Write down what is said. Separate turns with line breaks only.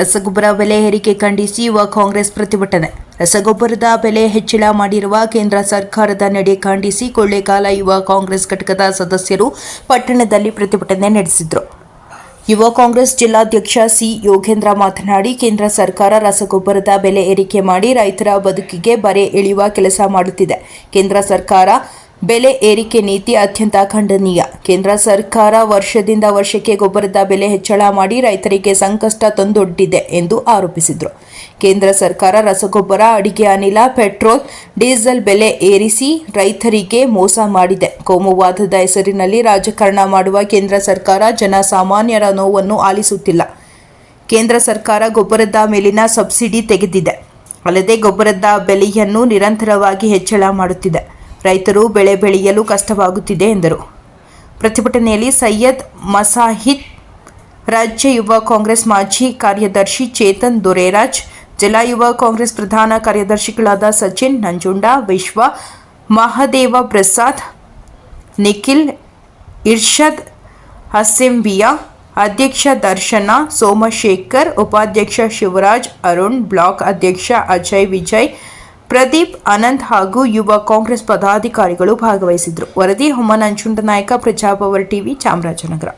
ರಸಗೊಬ್ಬರ ಬೆಲೆ ಏರಿಕೆ ಖಂಡಿಸಿ ಯುವ ಕಾಂಗ್ರೆಸ್ ಪ್ರತಿಭಟನೆ. ರಸಗೊಬ್ಬರದ ಬೆಲೆ ಹೆಚ್ಚಳ ಮಾಡಿರುವ ಕೇಂದ್ರ ಸರ್ಕಾರದ ನಡೆ ಖಂಡಿಸಿ ಕೊಳ್ಳೇಗಾಲ ಯುವ ಕಾಂಗ್ರೆಸ್ ಘಟಕದ ಸದಸ್ಯರು ಪಟ್ಟಣದಲ್ಲಿ ಪ್ರತಿಭಟನೆ ನಡೆಸಿದರು. ಯುವ ಕಾಂಗ್ರೆಸ್ ಜಿಲ್ಲಾಧ್ಯಕ್ಷ ಸಿ ಯೋಗೇಂದ್ರ ಮಾತನಾಡಿ, ಕೇಂದ್ರ ಸರ್ಕಾರ ರಸಗೊಬ್ಬರದ ಬೆಲೆ ಏರಿಕೆ ಮಾಡಿ ರೈತರ ಬದುಕಿಗೆ ಬರೆ ಎಳೆಯುವ ಕೆಲಸ ಮಾಡುತ್ತಿದೆ. ಕೇಂದ್ರ ಸರ್ಕಾರ ಬೆಲೆ ಏರಿಕೆ ನೀತಿ ಅತ್ಯಂತ ಖಂಡನೀಯ. ಕೇಂದ್ರ ಸರ್ಕಾರ ವರ್ಷದಿಂದ ವರ್ಷಕ್ಕೆ ಗೊಬ್ಬರದ ಬೆಲೆ ಹೆಚ್ಚಳ ಮಾಡಿ ರೈತರಿಗೆ ಸಂಕಷ್ಟ ತಂದೊಡ್ಡಿದೆ ಎಂದು ಆರೋಪಿಸಿದರು. ಕೇಂದ್ರ ಸರ್ಕಾರ ರಸಗೊಬ್ಬರ ಅಡಿಗೆ ಅನಿಲ, ಪೆಟ್ರೋಲ್, ಡೀಸೆಲ್ ಬೆಲೆ ಏರಿಸಿ ರೈತರಿಗೆ ಮೋಸ ಮಾಡಿದೆ. ಕೋಮುವಾದದ ಹೆಸರಿನಲ್ಲಿ ರಾಜಕಾರಣ ಮಾಡುವ ಕೇಂದ್ರ ಸರ್ಕಾರ ಜನಸಾಮಾನ್ಯರ ನೋವನ್ನು ಆಲಿಸುತ್ತಿಲ್ಲ. ಕೇಂದ್ರ ಸರ್ಕಾರ ಗೊಬ್ಬರದ ಮೇಲಿನ ಸಬ್ಸಿಡಿ ತೆಗೆದಿದೆ. ಅಲ್ಲದೆ ಗೊಬ್ಬರದ ಬೆಲೆಯನ್ನು ನಿರಂತರವಾಗಿ ಹೆಚ್ಚಳ ಮಾಡುತ್ತಿದೆ. ರೈತರು ಬೆಳೆ ಬೆಳೆಯಲು ಕಷ್ಟವಾಗುತ್ತಿದೆ ಎಂದರು. ಪ್ರತಿಭಟನೆಯಲ್ಲಿ ಸೈಯದ್ ಮಸಾಹಿದ್, ರಾಜ್ಯ ಯುವ ಕಾಂಗ್ರೆಸ್ ಮಾಜಿ ಕಾರ್ಯದರ್ಶಿ ಚೇತನ್ ದೊರೇರಾಜ್, ಜಿಲ್ಲಾ ಯುವ ಕಾಂಗ್ರೆಸ್ ಪ್ರಧಾನ ಕಾರ್ಯದರ್ಶಿಗಳಾದ ಸಚಿನ್ ನಂಜುಂಡ, ವಿಶ್ವ ಮಹದೇವ ಪ್ರಸಾದ್, ನಿಖಿಲ್, ಇರ್ಷದ್ ಹಸೆಂಬಿಯಾ, ಅಧ್ಯಕ್ಷ ದರ್ಶನ ಸೋಮಶೇಖರ್, ಉಪಾಧ್ಯಕ್ಷ ಶಿವರಾಜ್ ಅರುಣ್, ಬ್ಲಾಕ್ ಅಧ್ಯಕ್ಷ ಅಜಯ್ ವಿಜಯ್ ಪ್ರದೀಪ್ ಅನಂತ್ ಹಾಗೂ ಯುವ ಕಾಂಗ್ರೆಸ್ ಪದಾಧಿಕಾರಿಗಳು ಭಾಗವಹಿಸಿದ್ರು ವರದಿ ಹೊಮ್ಮ ಅಂಚುಂಡ ನಾಯಕ ಪ್ರಜಾಪವರ್ ಟಿವಿ ಚಾಮರಾಜನಗರ.